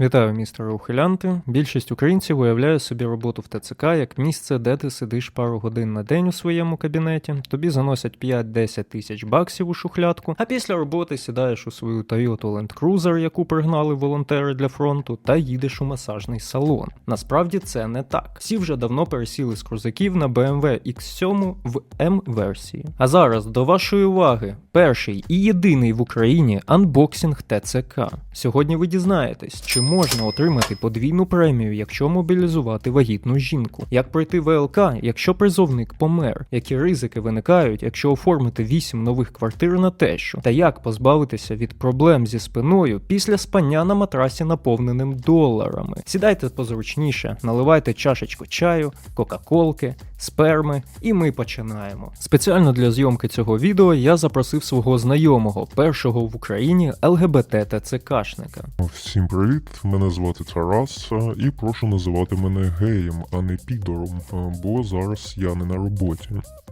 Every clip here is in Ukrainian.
Вітаю, містере ухилянти. Більшість українців уявляє собі роботу в ТЦК як місце, де ти сидиш пару годин на день у своєму кабінеті, тобі заносять 5-10 тисяч баксів у шухлядку, а після роботи сідаєш у свою Toyota Land Cruiser, яку пригнали волонтери для фронту, та їдеш у масажний салон. Насправді це не так. Всі вже давно пересіли з крузаків на BMW X7 в М-версії. А зараз до вашої уваги перший і єдиний в Україні анбоксинг ТЦК. Сьогодні ви дізнаєтесь, чи можна отримати подвійну премію, якщо мобілізувати вагітну жінку, як пройти ВЛК, якщо призовник помер, які ризики виникають, якщо оформити 8 нових квартир на тещу, та як позбавитися від проблем зі спиною після спання на матрасі, наповненим доларами. Сідайте позручніше, наливайте чашечку чаю, кока-колки, сперми, і ми починаємо. Спеціально для зйомки цього відео я запросив свого знайомого, першого в Україні ЛГБТ ТЦКшника. Всім привіт! Мене звати Тарас, і прошу називати мене геєм, а не підором, бо зараз я не на роботі.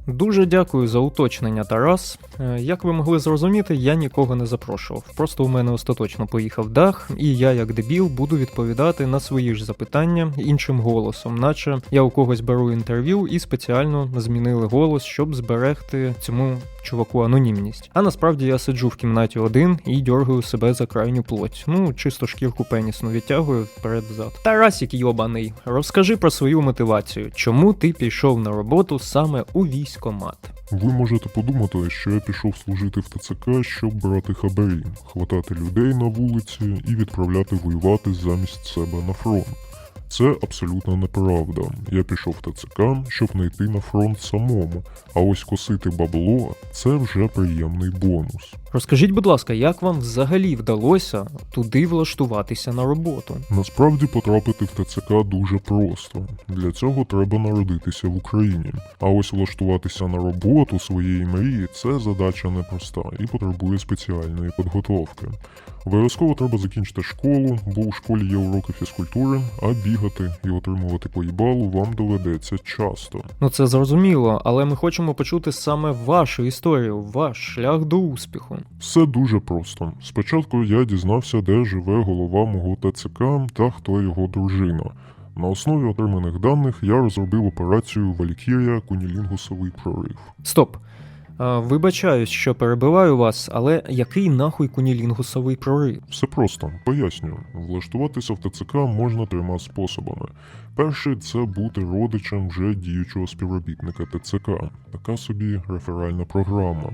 Дуже дякую за уточнення, Тарас. Е, Як ви могли зрозуміти, я нікого не запрошував. Просто у мене остаточно поїхав дах, і я, як дебіл, буду відповідати на свої ж запитання іншим голосом, наче я у когось беру інтерв'ю і спеціально змінили голос, щоб зберегти цьому чуваку анонімність. А насправді я сиджу в кімнаті один і дьоргаю себе за крайню плоть. Ну, чисто шкірку пенісну відтягую вперед-взад. Тарасік йобаний, розкажи про свою мотивацію. Чому ти пішов на роботу саме у військомат? Ви можете подумати, що я пішов служити в ТЦК, щоб брати хабарі, хватати людей на вулиці і відправляти воювати замість себе на фронт. Це абсолютно неправда. Я пішов в ТЦК, щоб не йти на фронт самому. А ось косити бабло це вже приємний бонус. Розкажіть, будь ласка, як вам взагалі вдалося туди влаштуватися на роботу? Насправді потрапити в ТЦК дуже просто. Для цього треба народитися в Україні. А ось влаштуватися на роботу своєї мрії це задача непроста і потребує спеціальної підготовки. Обов'язково треба закінчити школу, бо у школі є уроки фізкультури, а бігати і отримувати поїбалу вам доведеться часто. Ну це зрозуміло, але ми хочемо почути саме вашу історію, ваш шлях до успіху. Все дуже просто. Спочатку я дізнався, де живе голова мого ТЦК та хто його дружина. На основі отриманих даних я розробив операцію Валькірія Кунілінгусовий прорив. Стоп. Вибачаюсь, що перебиваю вас, але який нахуй кунілінгусовий прорив? Все просто пояснюю. Влаштуватися в ТЦК можна трьома способами. Перший це бути родичем вже діючого співробітника ТЦК, така собі реферальна програма.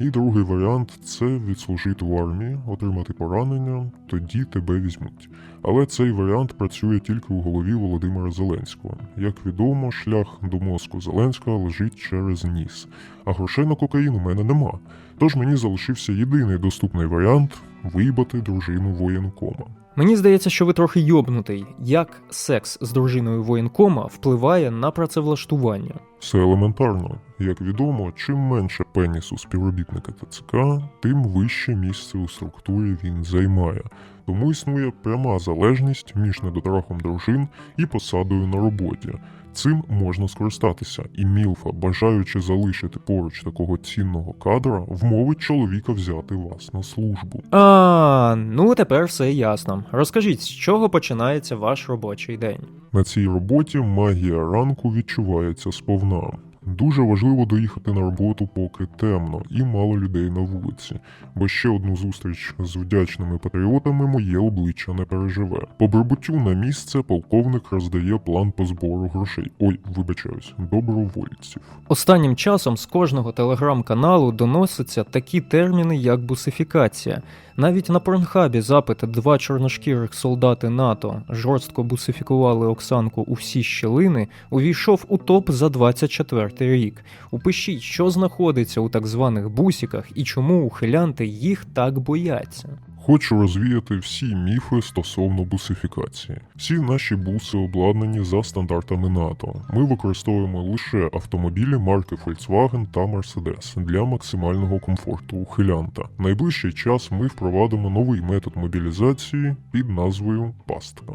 І другий варіант це відслужити в армії, отримати поранення, тоді тебе візьмуть. Але цей варіант працює тільки у голові Володимира Зеленського. Як відомо, шлях до мозку Зеленського лежить через ніс, а грошей на кокаїн у мене нема. Тож мені залишився єдиний доступний варіант виїбати дружину воєнкома. Мені здається, що ви трохи йобнутий. Як секс з дружиною воєнкома впливає на працевлаштування? Все елементарно. Як відомо, чим менше пенісу співробітника ТЦК, тим вище місце у структурі він займає. Тому існує пряма залежність між недотрахом дружин і посадою на роботі. Цим можна скористатися, і Мілфа, бажаючи залишити поруч такого цінного кадра, вмовить чоловіка взяти вас на службу. А, ну тепер все ясно. Розкажіть, з чого починається ваш робочий день? На цій роботі магія ранку відчувається сповна. Дуже важливо доїхати на роботу, поки темно і мало людей на вулиці, бо ще одну зустріч з вдячними патріотами моє обличчя не переживе. По прибуттю на місце полковник роздає план по збору грошей. Ой, вибачаюсь, добровольців. Останнім часом з кожного телеграм-каналу доносяться такі терміни, як бусифікація. Навіть на порнхабі запити два чорношкірих солдати НАТО жорстко бусифікували Оксанку у всі щілини, увійшов у топ за 24 рік. Упишіть, що знаходиться у так званих бусіках і чому ухилянти їх так бояться. Хочу розвіяти всі міфи стосовно бусифікації. Всі наші буси обладнані за стандартами НАТО. Ми використовуємо лише автомобілі марки Volkswagen та Mercedes для максимального комфорту ухилянта. Найближчий час ми впровадимо новий метод мобілізації під назвою пастка.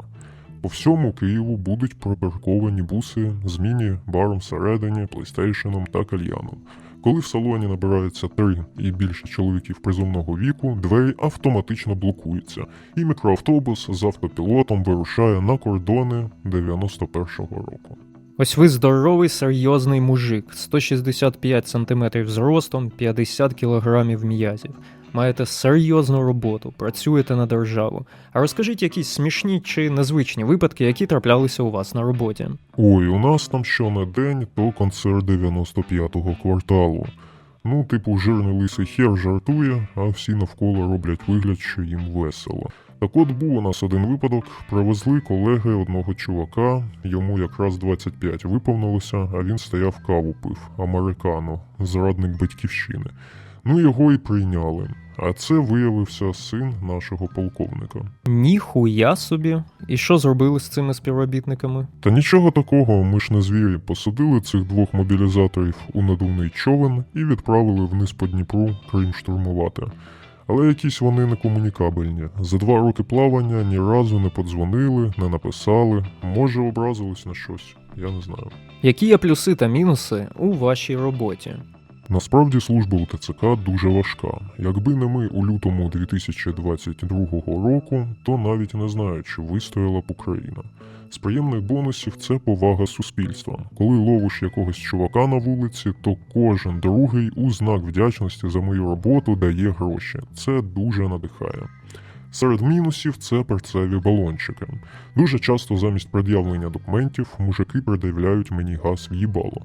По всьому Києву будуть припарковані буси з міні-баром всередині, плейстейшеном та кальяном. Коли в салоні набирається три і більше чоловіків призовного віку, двері автоматично блокуються, і мікроавтобус з автопілотом вирушає на кордони 91-го року. Ось ви здоровий серйозний мужик, 165 см зростом, 50 кг м'язів. Маєте серйозну роботу, працюєте на державу. А розкажіть якісь смішні чи незвичні випадки, які траплялися у вас на роботі. Ой, у нас там що на день, то концерт 95-го кварталу. Ну, типу, жирний лисий хер жартує, а всі навколо роблять вигляд, що їм весело. Так от був у нас один випадок. Привезли колеги одного чувака, йому якраз 25 виповнилося, а він стояв каву пив, американо, зрадник батьківщини. Ну його і прийняли. А це виявився син нашого полковника. Ніхуя собі. І що зробили з цими співробітниками? Та нічого такого, ми ж не звірі. Посадили цих двох мобілізаторів у надувний човен і відправили вниз по Дніпру Крим штурмувати. Але якісь вони некомунікабельні. За два роки плавання ні разу не подзвонили, не написали. Може, образились на щось, я не знаю. Які є плюси та мінуси у вашій роботі? Насправді служба у ТЦК дуже важка. Якби не ми у лютому 2022 року, то навіть не знаю, чи вистояла б Україна. З приємних бонусів це повага суспільства. Коли ловиш якогось чувака на вулиці, то кожен другий у знак вдячності за мою роботу дає гроші. Це дуже надихає. Серед мінусів це перцеві балончики. Дуже часто замість пред'явлення документів мужики пред'являють мені газ в їбало.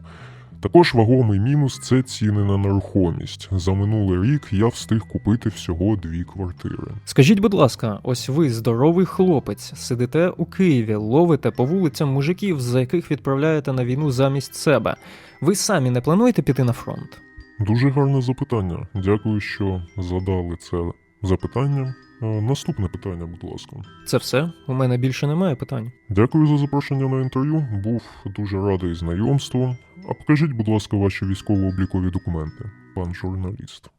Також вагомий мінус це ціни на нерухомість. За минулий рік я встиг купити всього дві квартири. Скажіть, будь ласка, ось ви здоровий хлопець, сидите у Києві, ловите по вулицям мужиків, за яких відправляєте на війну замість себе. Ви самі не плануєте піти на фронт? Дуже гарне запитання. Дякую, що задали це запитання. Е, Наступне питання, будь ласка. Це все? У мене більше немає питань. Дякую за запрошення на інтерв'ю. Був дуже радий знайомству. А покажіть, будь ласка, ваші військово-облікові документи, пан журналіст.